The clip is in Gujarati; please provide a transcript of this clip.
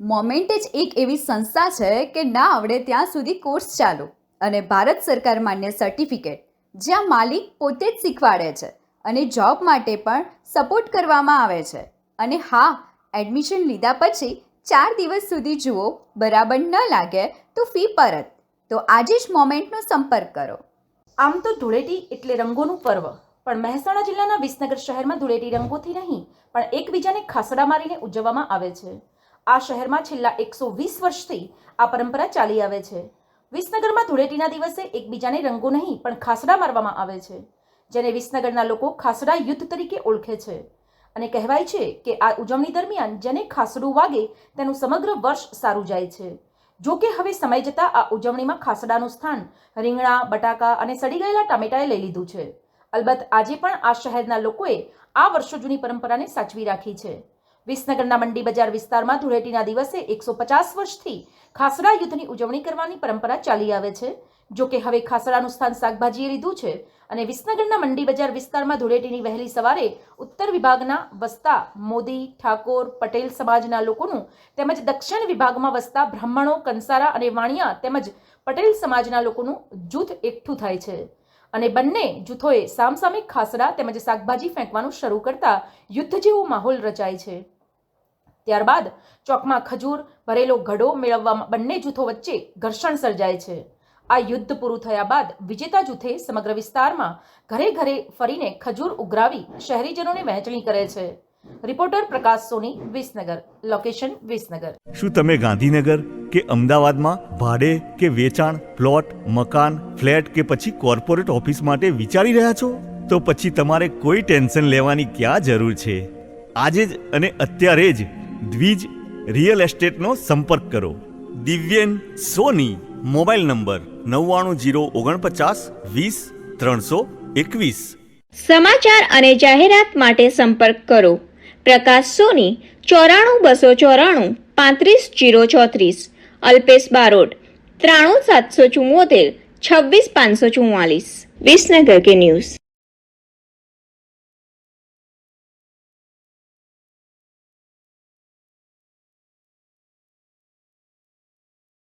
મોમેન્ટ જ એક એવી સંસ્થા છે કે ના આવડે ત્યાં સુધી કોર્સ ચાલુ અને ભારત સરકાર માન્ય સર્ટિફિકેટ જ્યાં માલિક પોતે જ શીખવાડે છે અને જોબ માટે પણ સપોર્ટ કરવામાં આવે છે. અને હા એડમિશન લીધા પછી ચાર દિવસ સુધી જુઓ, બરાબર ન લાગે તો ફી પરત. તો આજે જ મોમેન્ટનો સંપર્ક કરો. આમ તો ધૂળેટી એટલે રંગોનું પર્વ, પણ મહેસાણા જિલ્લાના વિસનગર શહેરમાં ધૂળેટી રંગોથી નહીં, પણ એકબીજાને ખાસડા મારીને ઉજવવામાં આવે છે. આ શહેરમાં છેલ્લા એકસો વીસ વર્ષથી આ પરંપરા ચાલી આવે છે. વિસનગરમાં ધૂળેટીના દિવસે એકબીજાને રંગો નહીં, પણ ખાસડા મારવામાં આવે છે, જેને વિસનગરના લોકો ખાસડા યુદ્ધ તરીકે ઓળખે છે. અને કહેવાય છે કે આ ઉજવણી દરમિયાન જેને ખાસડું વાગે તેનું સમગ્ર વર્ષ સારું જાય છે. જો કે હવે સમય જતાં આ ઉજવણીમાં ખાસડાનું સ્થાન રીંગણા, બટાકા અને સડી ગયેલા ટામેટાએ લઈ લીધું છે. અલબત્ત આજે પણ આ શહેરના લોકોએ આ વર્ષો જૂની પરંપરાને સાચવી રાખી છે. વિસનગરના મંડી બજાર વિસ્તારમાં ધૂળેટીના દિવસે એકસો પચાસ વર્ષથી ખાસડા યુદ્ધની ઉજવણી કરવાની પરંપરા ચાલી આવે છે. જો કે હવે ખાસડાનું સ્થાન શાકભાજીએ લીધું છે અને વિસનગરના મંડી બજાર વિસ્તારમાં ધૂળેટીની વહેલી સવારે ઉત્તર વિભાગના વસતા મોદી, ઠાકોર, પટેલ સમાજના લોકોનું તેમજ દક્ષિણ વિભાગમાં વસતા બ્રાહ્મણો, કંસારા અને વાણિયા તેમજ પટેલ સમાજના લોકોનું જૂથ એકઠું થાય છે. અને બંને જૂથોએ સામસામે ખાસડા તેમજ શાકભાજી ફેંકવાનું શરૂ કરતા યુદ્ધ જેવો માહોલ રચાય છે. ત્યારબાદ ચોકમાં ખજૂર, ભરેલો ઘડો મેળવવા બંને જૂથો વચ્ચે ઘર્ષણ સર્જાય છે. આ યુદ્ધ પૂરું થયા બાદ વિજેતા જૂથે સમગ્ર વિસ્તારમાં ઘરે ઘરે ફરીને ખજૂર ઉઘરાવી શહેરીજનોને વહેંચણી કરે છે. રિપોર્ટર પ્રકાશ સોની, વિસનગર. લોકેશન વિસનગર. શું તમે ગાંધીનગર કે અમદાવાદમાં ભાડે કે વેચાણ, પ્લોટ, મકાન, ફ્લેટ કે પછી કોર્પોરેટ ઓફિસ માટે વિચારી રહ્યા છો? તો પછી તમારે કોઈ ટેન્શન લેવાની ક્યાં જરૂર છે? આજે જ અને અત્યારે જ દ્વિજ રિયલ એસ્ટેટનો સંપર્ક કરો. દિવ્યેન સોની. મોબાઈલ નંબર નવ્વાણું જીરો ઓગણપચાસ વીસ ત્રણસો એકવીસ. સમાચાર અને જાહેરાત માટે સંપર્ક કરો. પ્રકાશ સોની, ચોરાણું બસો ચોરાણું, પાંત્રીસ જીરો ચોત્રીસ. અલ્પેશ બારોટ, ત્રાણું સાતસો ચુમ્મોતેર છવ્વીસ પાંચસો ચુમ્માલીસ વિસનગર કે ન્યૂઝ.